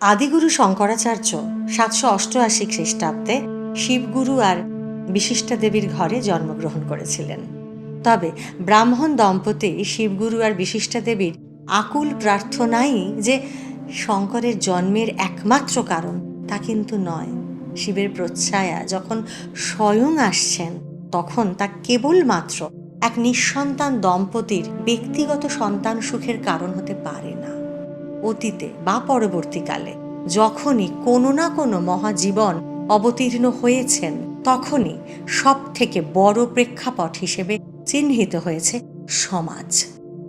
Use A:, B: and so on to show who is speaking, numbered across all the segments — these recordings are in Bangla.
A: আদিগুরু শঙ্করাচার্য সাতশো অষ্টআশি খ্রিস্টাব্দে শিবগুরু আর বিশিষ্টা দেবীর ঘরে জন্মগ্রহণ করেছিলেন। তবে ব্রাহ্মণ দম্পতি শিবগুরু আর বিশিষ্টা দেবীর আকুল প্রার্থনাই যে শঙ্করের জন্মের একমাত্র কারণ, তা কিন্তু নয়। শিবের প্রচ্ছায়া যখন স্বয়ং আসছেন, তখন তা কেবলমাত্র এক নিঃসন্তান দম্পতির ব্যক্তিগত সন্তান সুখের কারণ হতে পারে। অতীতে বা পরবর্তীকালে, যখনই কোনো না কোনো মহাজীবন অবতীর্ণ হয়েছেন, তখনই সব থেকে বড় প্রেক্ষাপট হিসেবে চিহ্নিত হয়েছে সমাজ।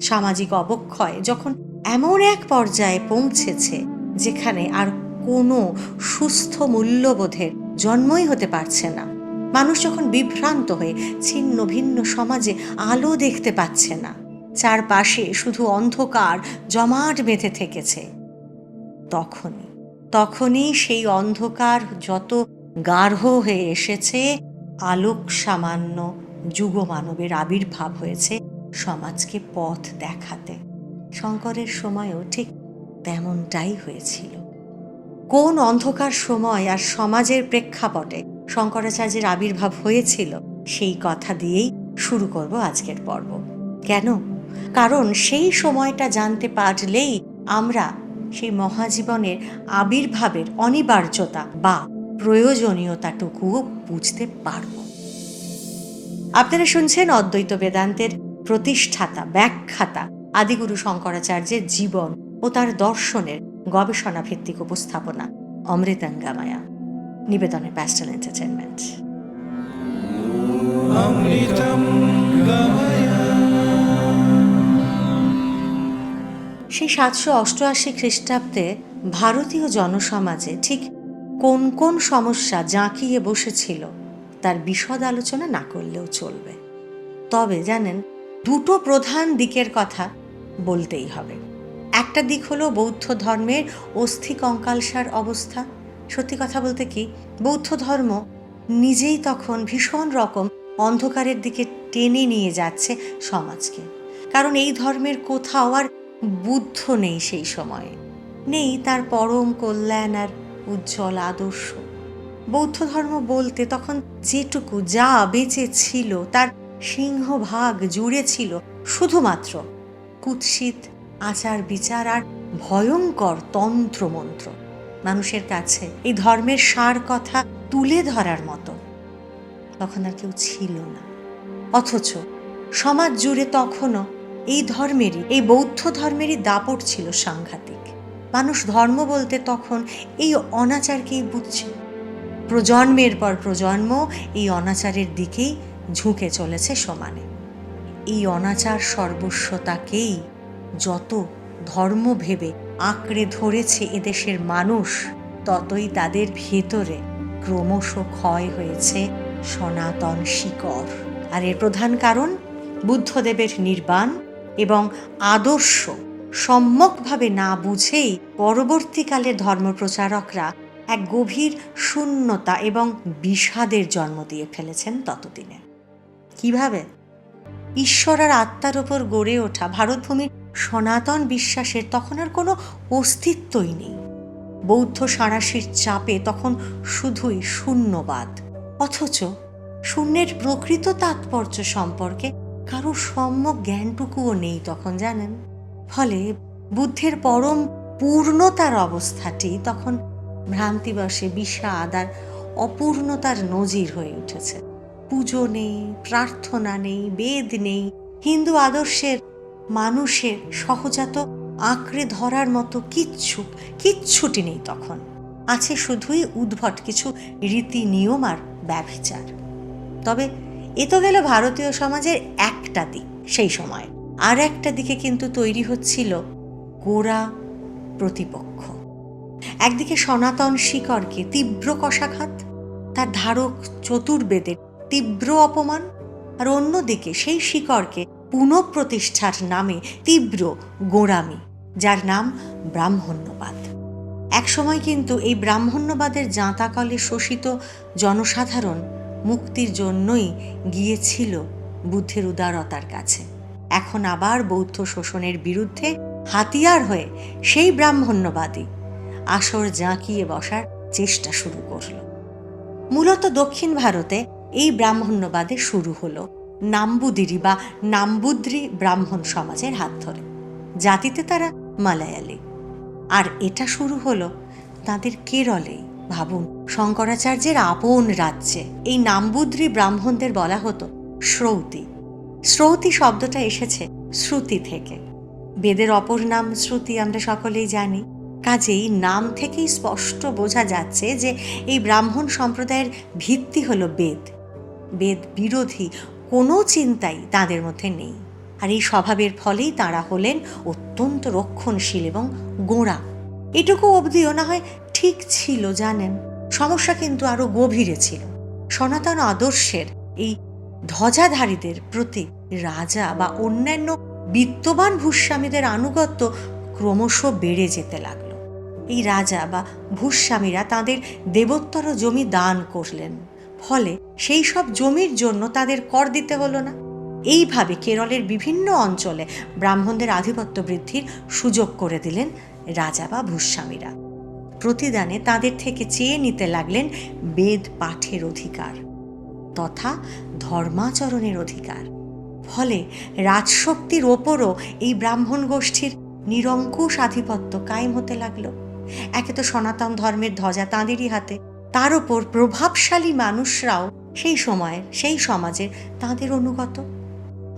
A: সামাজিক অবক্ষয় যখন এমন এক পর্যায়ে পৌঁছেছে, যেখানে আর কোনো সুস্থ মূল্যবোধের জন্মই হতে পারছে না। মানুষ যখন বিভ্রান্ত হয়ে ছিন্ন ভিন্ন সমাজে আলো দেখতে পাচ্ছে না চারপাশে শুধু অন্ধকার জমাট বেঁধে থেকেছে। তখনই তখনই সেই অন্ধকার যত গাঢ় হয়ে এসেছে, আলোক সামান্য যুগমানবের আবির্ভাব হয়েছে সমাজকে পথ দেখাতে। শঙ্করের সময়ও ঠিক তেমনটাই হয়েছিল। কোন অন্ধকার সময় আর সমাজের প্রেক্ষাপটে শঙ্করাচার্যের আবির্ভাব হয়েছিল, সেই কথা দিয়েই শুরু করব আজকের পর্ব। কেন? কারণ সেই সময়টা জানতে পারলেই আমরা সেই মহাজীবনের আবির্ভাবের অনিবার্যতা বা প্রয়োজনীয়তাটুকুও বুঝতে পারব। আপনারা শুনছেন অদ্বৈত বেদান্তের প্রতিষ্ঠাতা, ব্যাখ্যাতা আদিগুরু শঙ্করাচার্যের জীবন ও তার দর্শনের গবেষণা ভিত্তিক উপস্থাপনা অমৃতাঙ্গামায়া। নিবেদনের প্যাস্টাল এন্টারটেনমেন্ট সেই সাতশো অষ্টআশি খ্রিস্টাব্দে ভারতীয় জনসমাজে ঠিক কোন কোন সমস্যা জাঁকিয়ে বসেছিল, তার বিশদ আলোচনা না করলেও চলবে। তবে জানেন, দুটো প্রধান দিকের কথা বলতেই হবে। একটা দিক হলো বৌদ্ধ ধর্মের অস্থি কঙ্কালসার অবস্থা। সত্যি কথা বলতে কি, বৌদ্ধ ধর্ম নিজেই তখন ভীষণ রকম অন্ধকারের দিকে টেনে নিয়ে যাচ্ছে সমাজকে। কারণ এই ধর্মের কোথাও আর বুদ্ধ নেই সেই সময়ে। নেই তার পরম কল্যাণ আর উজ্জ্বল আদর্শ। বৌদ্ধ ধর্ম বলতে তখন যেটুকু যা বেঁচে ছিল, তার সিংহভাগ জুড়ে ছিল শুধুমাত্র কুৎসিত আচার বিচার আর ভয়ঙ্কর তন্ত্রমন্ত্র। মানুষের কাছে এই ধর্মের সার কথা তুলে ধরার মতো তখন আর কেউ ছিল না। অথচ সমাজ জুড়ে তখনও এই ধর্মেরই, এই বৌদ্ধ ধর্মেরই দাপট ছিল সাংঘাতিক। মানুষ ধর্ম বলতে তখন এই অনাচারকেই বুঝছে প্রজন্মের পর প্রজন্ম এই অনাচারের দিকেই ঝুঁকে চলেছে সমানে। এই অনাচার সর্বস্বতাকেই যত ধর্ম ভেবে আঁকড়ে ধরেছে এদেশের মানুষ, ততই তাদের ভেতরে ক্রমশ ক্ষয় হয়েছে সনাতন শিকড়। আর এর প্রধান কারণ, বুদ্ধদেবের নির্বাণ এবং আদর্শ সম্যকভাবে না বুঝেই পরবর্তীকালে ধর্মপ্রচারকরা এক গভীর শূন্যতা এবং বিষাদের জন্ম দিয়ে ফেলেছেন ততদিনে। কীভাবে? ঈশ্বর আর আত্মার ওপর গড়ে ওঠা ভারতভূমির সনাতন বিশ্বাসের তখন আর কোনো অস্তিত্বই নেই। বৌদ্ধ সাঁড়াশির চাপে তখন শুধুই শূন্যবাদ, অথচ শূন্যের প্রকৃত তাৎপর্য সম্পর্কে কারও সম্যক জ্ঞানটুকুও নেই তখন জানেন। ফলে বুদ্ধের পরম পূর্ণতার অবস্থাটি তখন ভ্রান্তিবশে বিষাদ আর অপূর্ণতার নজির হয়ে উঠেছে। পুজো নেই, প্রার্থনা নেই, বেদ নেই, হিন্দু আদর্শের মানুষের সহজাত আঁকড়ে ধরার মতো কিচ্ছু, কিচ্ছুটি নেই তখন। আছে শুধুই উদ্ভট কিছু রীতি নিয়ম আর ব্যভিচার। তবে এ তো গেল ভারতীয় সমাজের একটা দিক সেই সময়। আর একটা দিকে কিন্তু তৈরি হচ্ছিল গোড়া প্রতিপক্ষ। একদিকে সনাতন শিকড়কে তীব্র কষাঘাত, তার ধারক চতুর্বেদের তীব্র অপমান, আর অন্যদিকে সেই শিকড়কে পুনঃপ্রতিষ্ঠার নামে তীব্র গোড়ামি, যার নাম ব্রাহ্মণ্যবাদ। একসময় কিন্তু এই ব্রাহ্মণ্যবাদের জাঁতাকলে শোষিত জনসাধারণ মুক্তির জন্যই গিয়েছিল বুদ্ধের উদারতার কাছে। এখন আবার বৌদ্ধ শোষণের বিরুদ্ধে হাতিয়ার হয়ে সেই ব্রাহ্মণ্যবাদী আসর জাঁকিয়ে বসার চেষ্টা শুরু করল। মূলত দক্ষিণ ভারতে এই ব্রাহ্মণ্যবাদে শুরু হলো নাম্বুদিরি বা নাম্বুদ্রি ব্রাহ্মণ সমাজের হাত ধরে। জাতিতে তারা মালায়ালি। আর এটা শুরু হলো তাদের কেরলে ভাবুন, শঙ্করাচার্যের আপন রাজ্যে। এই নাম্বুদ্রি ব্রাহ্মণদের বলা হতো শ্রৌতি। শ্রৌতি শব্দটা এসেছে শ্রুতি থেকে। বেদের অপর নাম শ্রুতি আমরা সকলেই জানি। কাজেই নাম থেকেই স্পষ্ট বোঝা যাচ্ছে যে এই ব্রাহ্মণ সম্প্রদায়ের ভিত্তি হল বেদ। বেদ বিরোধী, কোনো চিন্তাই তাদের মধ্যে নেই। আর এই স্বভাবের ফলেই তারা হলেন অত্যন্ত রক্ষণশীল এবং গোঁড়া। এটুকু অবধিও না হয় ঠিক ছিল, জানেন। সমস্যা কিন্তু আরও গভীরে ছিল। সনাতন আদর্শের এই ধ্বজাধারীদের প্রতি রাজা বা অন্যান্য বিত্তবান ভূস্বামীদের আনুগত্য ক্রমশ বেড়ে যেতে লাগল। এই রাজা বা ভূস্বামীরা তাদের দেবোত্তর জমি দান করলেন। ফলে সেই সব জমির জন্য তাদের কর দিতে হলো না। এইভাবে কেরলের বিভিন্ন অঞ্চলে ব্রাহ্মণদের আধিপত্য বৃদ্ধির সুযোগ করে দিলেন রাজা বা ভূস্বামীরা। প্রতিদানে তাদের থেকে চেয়ে নিতে লাগলেন বেদ পাঠের অধিকার তথা ধর্মাচরণের অধিকার। ফলে রাজশক্তির ওপরও এই ব্রাহ্মণ গোষ্ঠীর নিরঙ্কুশ আধিপত্য কায়েম হতে লাগল। একে তো সনাতন ধর্মের ধ্বজা তাঁদেরই হাতে। তার ওপর প্রভাবশালী মানুষরাও সেই সময়ের, সেই সমাজের তাঁদের অনুগত।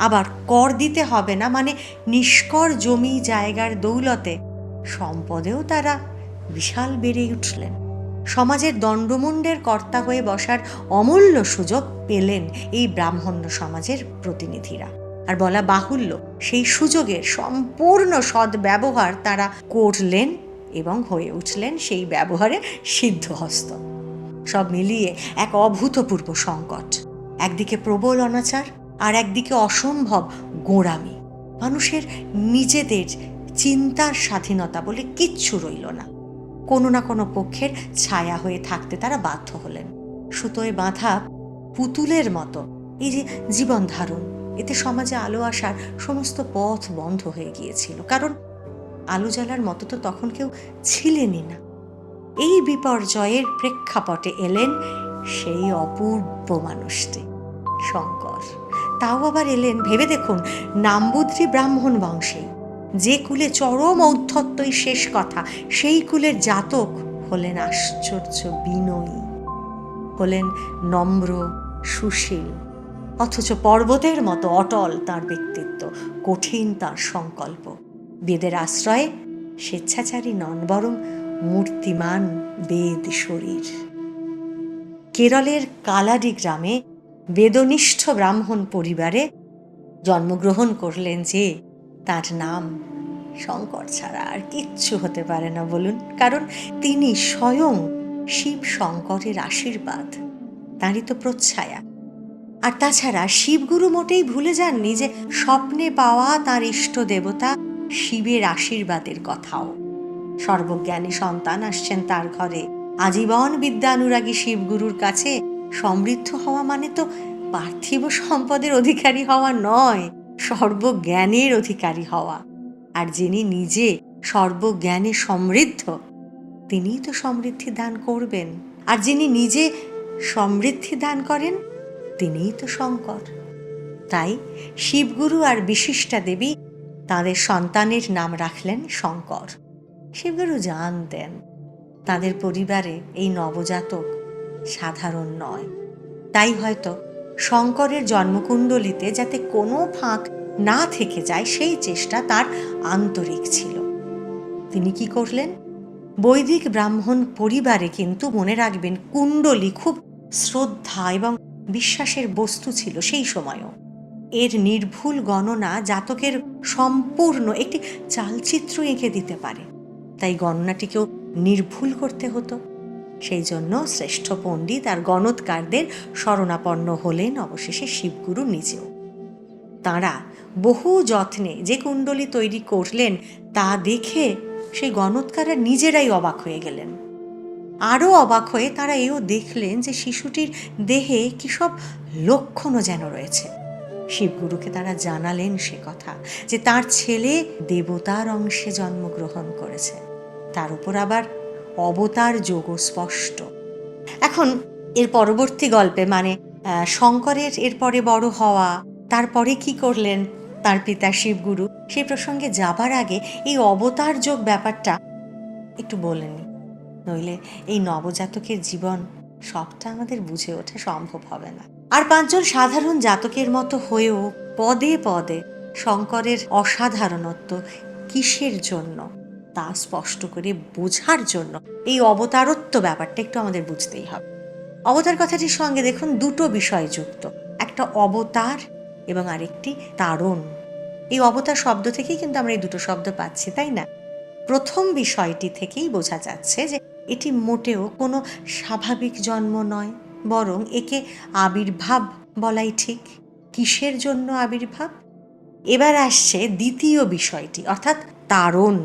A: আবার কর দিতে হবে না মানে নিষ্কর জমি জায়গার দৌলতে সম্পদেও তারা বিশাল বেড়ে উঠলেন। সমাজের দণ্ডমুণ্ডের কর্তা হয়ে বসার অমূল্য সুযোগ পেলেন এই ব্রাহ্মণ্য সমাজের প্রতিনিধিরা। আর বলা বাহুল্য, সেই সুযোগের সম্পূর্ণ সদ্ব্যবহার তারা করলেন এবং হয়ে উঠলেন সেই ব্যবহারে সিদ্ধহস্ত। সব মিলিয়ে এক অভূতপূর্ব সংকট। একদিকে প্রবল অনাচার আর একদিকে অসম্ভব গোঁড়ামি। মানুষের নিজেদের চিন্তার স্বাধীনতা বলে কিচ্ছু রইল না। কোনো না কোনো পক্ষের ছায়া হয়ে থাকতে তারা বাধ্য হলেন। সুতোয় বাঁধা পুতুলের মতো। এই যে জীবন ধারণ, এতে সমাজে আলো আসার সমস্ত পথ বন্ধ হয়ে গিয়েছিল। কারণ আলো জ্বালার মতো তো তখন কেউ ছিলেনই না। এই বিপর্যয়ের প্রেক্ষাপটে এলেন সেই অপূর্ব মানুষটি, শঙ্কর। তাও আবার এলেন, ভেবে দেখুন, নাম্বুদ্রি ব্রাহ্মণ বংশে যে কুলে চরম ঔদ্ধত্যই শেষ কথা, সেই কুলের জাতক হলেন আশ্চর্য বিনয়ী, হলেন নম্র সুশীল। অথচ পর্বতের মতো অটল তার ব্যক্তিত্ব, কঠিন তার সংকল্প। বেদের আশ্রয়ে স্বেচ্ছাচারী নন, বরং মূর্তিমান বেদ শরীর। কেরলের কালাডি গ্রামে বেদনিষ্ঠ ব্রাহ্মণ পরিবারে জন্মগ্রহণ করলেন যে তার নাম শঙ্কর ছাড়া আর কিচ্ছু হতে পারে না বলুন। কারণ তিনি স্বয়ং শিব শঙ্করের আশীর্বাদ, তাঁরই তো প্রচ্ছায়া। আর তাছাড়া শিবগুরু মোটেই ভুলে যাননি যে স্বপ্নে পাওয়া তার ইষ্ট দেবতা শিবের আশীর্বাদের কথাও। সর্বজ্ঞানী সন্তান আসছেন তার ঘরে। আজীবন বিদ্যানুরাগী শিবগুরুর কাছে সমৃদ্ধ হওয়া মানে তো পার্থিব সম্পদের অধিকারী হওয়া নয়। সর্বজ্ঞানের অধিকারী হওয়া। আর যিনি নিজে সর্বজ্ঞানে সমৃদ্ধ, তিনিই তো সমৃদ্ধি দান করবেন। আর যিনি নিজে সমৃদ্ধি দান করেন, তিনিই তো শঙ্কর। তাই শিবগুরু আর বিশিষ্টা দেবী তাদের সন্তানের নাম রাখলেন শঙ্কর। শিবগুরু জানতেন, তাদের পরিবারে এই নবজাতক সাধারণ নয়। তাই হয়তো শঙ্করের জন্মকুণ্ডলিতে যাতে কোনো ফাঁক না থেকে যায়, সেই চেষ্টা তার আন্তরিক ছিল। তিনি কি করলেন? বৈদিক ব্রাহ্মণ পরিবারে কিন্তু মনে রাখবেন কুণ্ডলী খুব শ্রদ্ধা এবং বিশ্বাসের বস্তু ছিল সেই সময়ও। এর নির্ভুল গণনা জাতকের সম্পূর্ণ একটি চালচিত্র এঁকে দিতে পারে। তাই গণনাটিকেও নির্ভুল করতে হতো। সেই জন্য শ্রেষ্ঠ পণ্ডিত আর গণৎকারদের শরণাপন্ন হলেন অবশেষে শিবগুরু নিজেও। তাঁরা বহু যত্নে যে কুণ্ডলী তৈরি করলেন তা দেখে সেই গণৎকাররা নিজেরাই অবাক হয়ে গেলেন। আরও অবাক হয়ে তারা এও দেখলেন যে শিশুটির দেহে কি সব লক্ষণও যেন রয়েছে। শিবগুরুকে তারা জানালেন সে কথা, যে তার ছেলে দেবতার অংশে জন্মগ্রহণ করেছে। তার উপর আবার অবতার যোগ স্পষ্ট। এখন এর পরবর্তী গল্পে মানে শঙ্করের এরপরে বড় হওয়া, তারপরে কি করলেন তার পিতা শিবগুরু সেই প্রসঙ্গে যাবার আগে এই অবতার যোগ ব্যাপারটা একটু বলেনি। নইলে এই নবজাতকের জীবন সবটা আমাদের বুঝে ওঠা সম্ভব হবে না। আর পাঁচজন সাধারণ জাতকের মতো হয়েও পদে পদে শঙ্করের অসাধারণত্ব কিসের জন্য? তা স্পষ্ট করে বোঝার জন্য এই অবতারত্ব ব্যাপারটা একটু আমাদের বুঝতেই হবে। অবতার কথাটির সঙ্গে দেখুন, দুটো বিষয় যুক্ত। একটা অবতার এবং আরেকটি তারণ। এই অবতার শব্দ থেকেই কিন্তু আমরা এই দুটো শব্দ পাচ্ছি, তাই না? প্রথম বিষয়টি থেকেই বোঝা যাচ্ছে যে এটি মোটেও কোনো স্বাভাবিক জন্ম নয়, বরং একে আবির্ভাব বলাই ঠিক। কিসের জন্য আবির্ভাব? এবার আসছে দ্বিতীয় বিষয়টি, অর্থাৎ তারণ।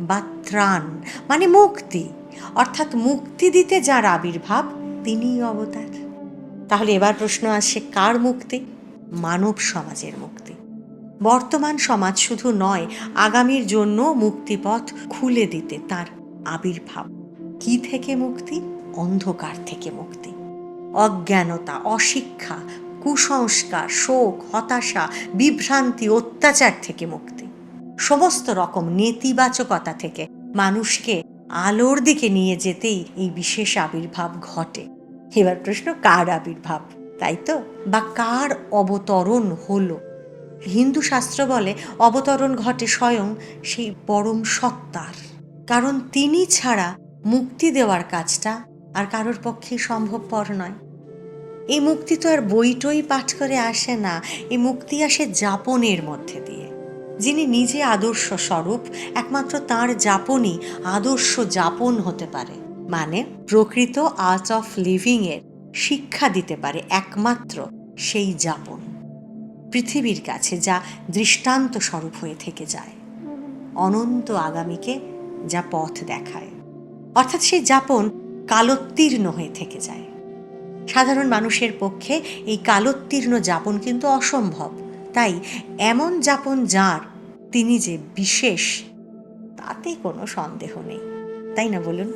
A: বা ত্রাণ মানে মুক্তি। অর্থাৎ মুক্তি দিতে যার আবির্ভাব, তিনিই অবতার। তাহলে এবার প্রশ্ন আসে, কার মুক্তি? মানব সমাজের মুক্তি। বর্তমান সমাজ শুধু নয়, আগামীর জন্য মুক্তিপথ খুলে দিতে তার আবির্ভাব। কি থেকে মুক্তি? অন্ধকার থেকে মুক্তি। অজ্ঞানতা, অশিক্ষা, কুসংস্কার, শোক, হতাশা, বিভ্রান্তি, অত্যাচার থেকে মুক্তি। সমস্ত রকম নেতিবাচকতা থেকে মানুষকে আলোর দিকে নিয়ে যেতেই এই বিশেষ আবির্ভাব ঘটে। এবার প্রশ্ন, কার আবির্ভাব? তাই তো? বা কার অবতরণ হলো? হিন্দু শাস্ত্র বলে, অবতরণ ঘটে স্বয়ং সেই পরম সত্তার। কারণ তিনি ছাড়া মুক্তি দেওয়ার কাজটা আর কারোর পক্ষে সম্ভবপর নয়। এই মুক্তি তো আর বইটই পাঠ করে আসে না, এই মুক্তি আসে যাপনের মধ্যে দিয়ে। যিনি নিজে আদর্শ স্বরূপ একমাত্র তার যাপনই আদর্শ যাপন হতে পারে। মানে প্রকৃত আর্ট অফ লিভিং এর শিক্ষা দিতে পারে একমাত্র সেই যাপন। পৃথিবীর কাছে যা দৃষ্টান্ত স্বরূপ হয়ে থেকে যায়, অনন্ত আগামীকে যা পথ দেখায়। অর্থাৎ সেই যাপন কালোত্তীর্ণ হয়ে থেকে যায়। সাধারণ মানুষের পক্ষে এই কালোত্তীর্ণ যাপন কিন্তু অসম্ভব। তাই এমন যাপন যার, তিনি যে বিশেষ, তাতে কোনো সন্দেহ নেই। তাই না বলুন?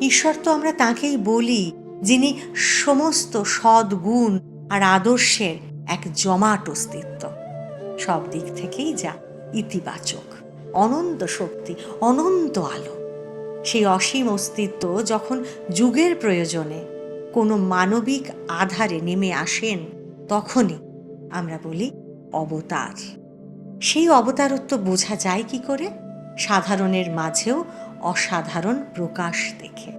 A: ঈশ্বর তো আমরা তাকেই বলি, যিনি সমস্ত সদ্গুণ আর আদর্শের এক জমাট অস্তিত্ব। সব দিক থেকেই যা ইতিবাচক, অনন্ত শক্তি, অনন্ত আলো। সেই অসীম অস্তিত্ব যখন যুগের প্রয়োজনে কোনো মানবিক আধারে নেমে আসেন, তখনই আমরা বলি অবতার। সেই অবতারত্ব বোঝা যায় কি করে? সাধারণের মাঝেও অসাধারণ প্রকাশ দেখে।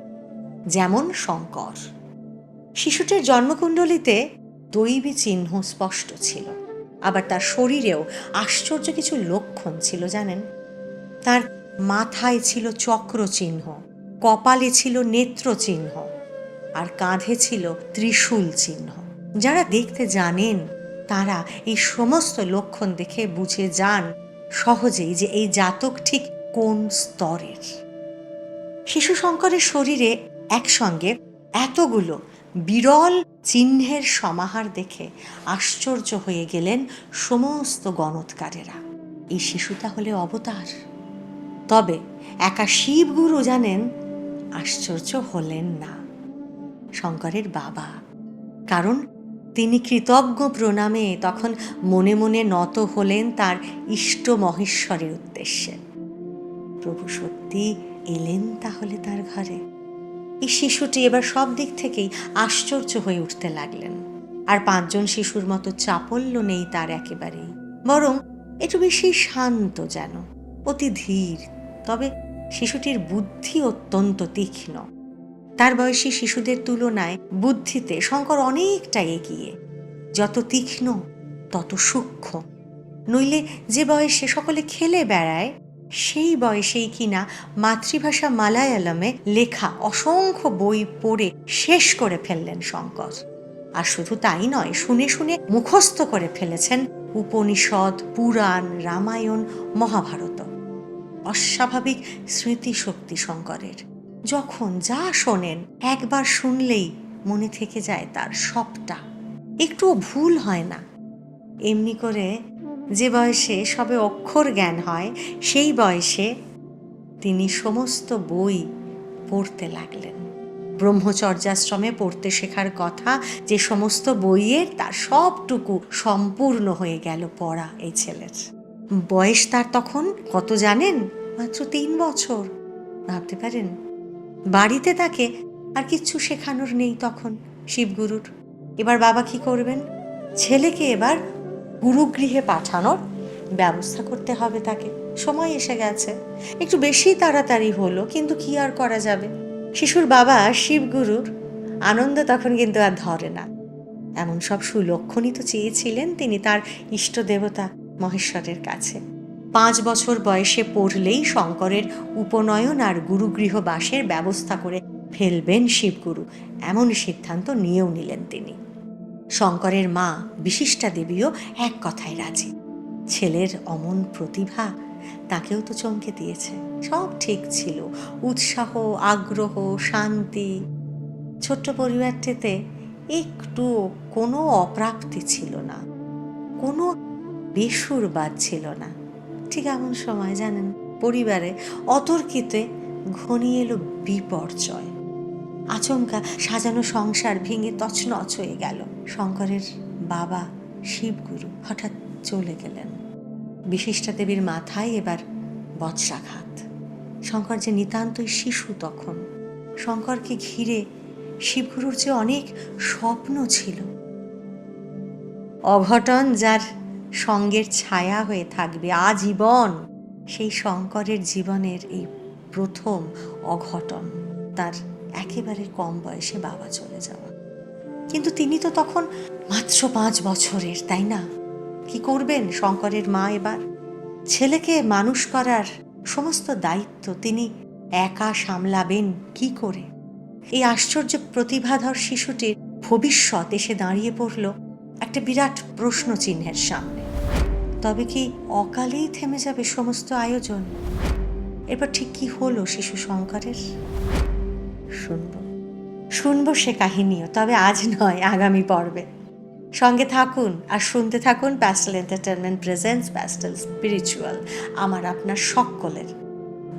A: যেমন শঙ্কর। শিশুটির জন্মকুণ্ডলিতে দৈবী চিহ্ন স্পষ্ট ছিল। আবার তার শরীরেও আশ্চর্য কিছু লক্ষণ ছিল, জানেন? তার মাথায় ছিল চক্র চিহ্ন, কপালে ছিল নেত্র চিহ্ন, আর কাঁধে ছিল ত্রিশূল চিহ্ন। যারা দেখতে জানেন তারা এই সমস্ত লক্ষণ দেখে বুঝে যান সহজেই যে এই জাতক ঠিক কোন স্তরের। শিশু শঙ্করের শরীরে একসঙ্গে এতগুলো বিরল চিহ্নের সমাহার দেখে আশ্চর্য হয়ে গেলেন সমস্ত গণৎকারেরা। এই শিশু তাহলে অবতার। তবে একা শিবগুরু জানেন আশ্চর্য হলেন না। শঙ্করের বাবা, কারণ তিনি কৃতজ্ঞ প্রণামে তখন মনে মনে নত হলেন তার ইষ্ট মহেশ্বরের উদ্দেশ্যে। প্রভু সত্যি এলেন তাহলে তার ঘরে। এই শিশুটি এবার সব দিক থেকেই আশ্চর্য হয়ে উঠতে লাগলেন। আর পাঁচজন শিশুর মতো চাপল্য নেই তার একেবারেই। বরং একটু বেশি শান্ত যেন, অতি ধীর। তবে শিশুটির বুদ্ধি অত্যন্ত তীক্ষ্ণ। তার বয়সী শিশুদের তুলনায় বুদ্ধিতে শঙ্কর অনেকটা এগিয়ে। যত তীক্ষ্ণ, তত সূক্ষ্ম। নইলে যে বয়সে সকলে খেলে বেড়ায়, সেই বয়সেই কিনা মাতৃভাষা মালায়ালামে লেখা অসংখ্য বই পড়ে শেষ করে ফেললেন শঙ্কর। আর শুধু তাই নয়, শুনে শুনে মুখস্থ করে ফেলেছেন উপনিষদ, পুরাণ, রামায়ণ, মহাভারত। অস্বাভাবিক স্মৃতিশক্তি শঙ্করের। যখন যা শোনেন, একবার শুনলেই মনে থেকে যায় তার সবটা। একটুও ভুল হয় না। এমনি করে যে বয়সে সবে অক্ষর জ্ঞান হয়, সেই বয়সে তিনি সমস্ত বই পড়তে লাগলেন। ব্রহ্মচর্যাশ্রমে পড়তে শেখার কথা, যে সমস্ত বইয়ের তার সবটুকু সম্পূর্ণ হয়ে গেল পড়া এই ছেলের। বয়স তার তখন কত জানেন? মাত্র তিন বছর। ভাবতে পারেন? বাড়িতে তাকে আর কিচ্ছু শেখানোর নেই তখন শিবগুরুর। এবার বাবা কি করবেন? ছেলেকে এবার গুরুগৃহে পাঠানোর ব্যবস্থা করতে হবে তাকে। সময় এসে গেছে। একটু বেশি তাড়াতাড়ি হলো, কিন্তু কি আর করা যাবে? শিশুর বাবা শিবগুরুর আনন্দ তখন কিন্তু আর ধরে না। এমন সব সুলক্ষণই তো চেয়েছিলেন তিনি তার ইষ্ট দেবতা মহেশ্বরের কাছে। পাঁচ বছর বয়সে পড়লেই শঙ্করের উপনয়ন আর গুরুগৃহ বাসের ব্যবস্থা করে ফেলবেন শিবগুরু, এমন সিদ্ধান্ত নিয়েও নিলেন তিনি। শঙ্করের মা বিশিষ্টা দেবীও এক কথায় রাজি। ছেলের অমন প্রতিভা তাকেও তো চমকে দিয়েছে। সব ঠিক ছিল, উৎসাহ, আগ্রহ, শান্তি। ছোট্ট পরিবারটিতে একটু কোনো অপ্রাপ্তি ছিল না, কোনো বেসুর বাদ ছিল না। ঠিক এমন সময় জানেন, পরিবারে অতর্কিতে ঘনিয়ে এলো বিপর্যয়। আচমকা সাজানো সংসার ভেঙে তছনছ হয়ে গেল। শঙ্করের বাবা শিবগুরু হঠাৎ চলে গেলেন। বিশিষ্টা দেবীর মাথায় এবার বজ্রাঘাত। শঙ্কর যে নিতান্তই শিশু তখন। শঙ্করকে ঘিরে শিবগুরুর যে অনেক স্বপ্ন ছিল। অঘটন যার সঙ্গের ছায়া হয়ে থাকবে আজীবন। সেই শঙ্করের জীবনের এই প্রথম অঘটন, তার একেবারে কম বয়সে বাবা চলে যাওয়া। কিন্তু তিনি তো তখন মাত্র পাঁচ বছরের, তাই না? কি করবেন শঙ্করের মা এবার? ছেলেকে মানুষ করার সমস্ত দায়িত্ব তিনি একা সামলাবেন কি করে? এই আশ্চর্য প্রতিভাধর শিশুটির ভবিষ্যৎ এসে দাঁড়িয়ে পড়ল একটা বিরাট প্রশ্ন চিহ্নের সামনে। তবে কি অকালেই থেমে যাবে সমস্ত আয়োজন? এরপর ঠিক কি হলো শিশু শঙ্করের শুনব। শুনব সে কাহিনীও তবে আজ নয় আগামী পর্বে। সঙ্গে থাকুন আর শুনতে থাকুন Pastel entertainment presents Pastel spiritual আমার আপনার সকলের।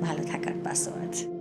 A: ভালো থাকার পাসওয়ার্ড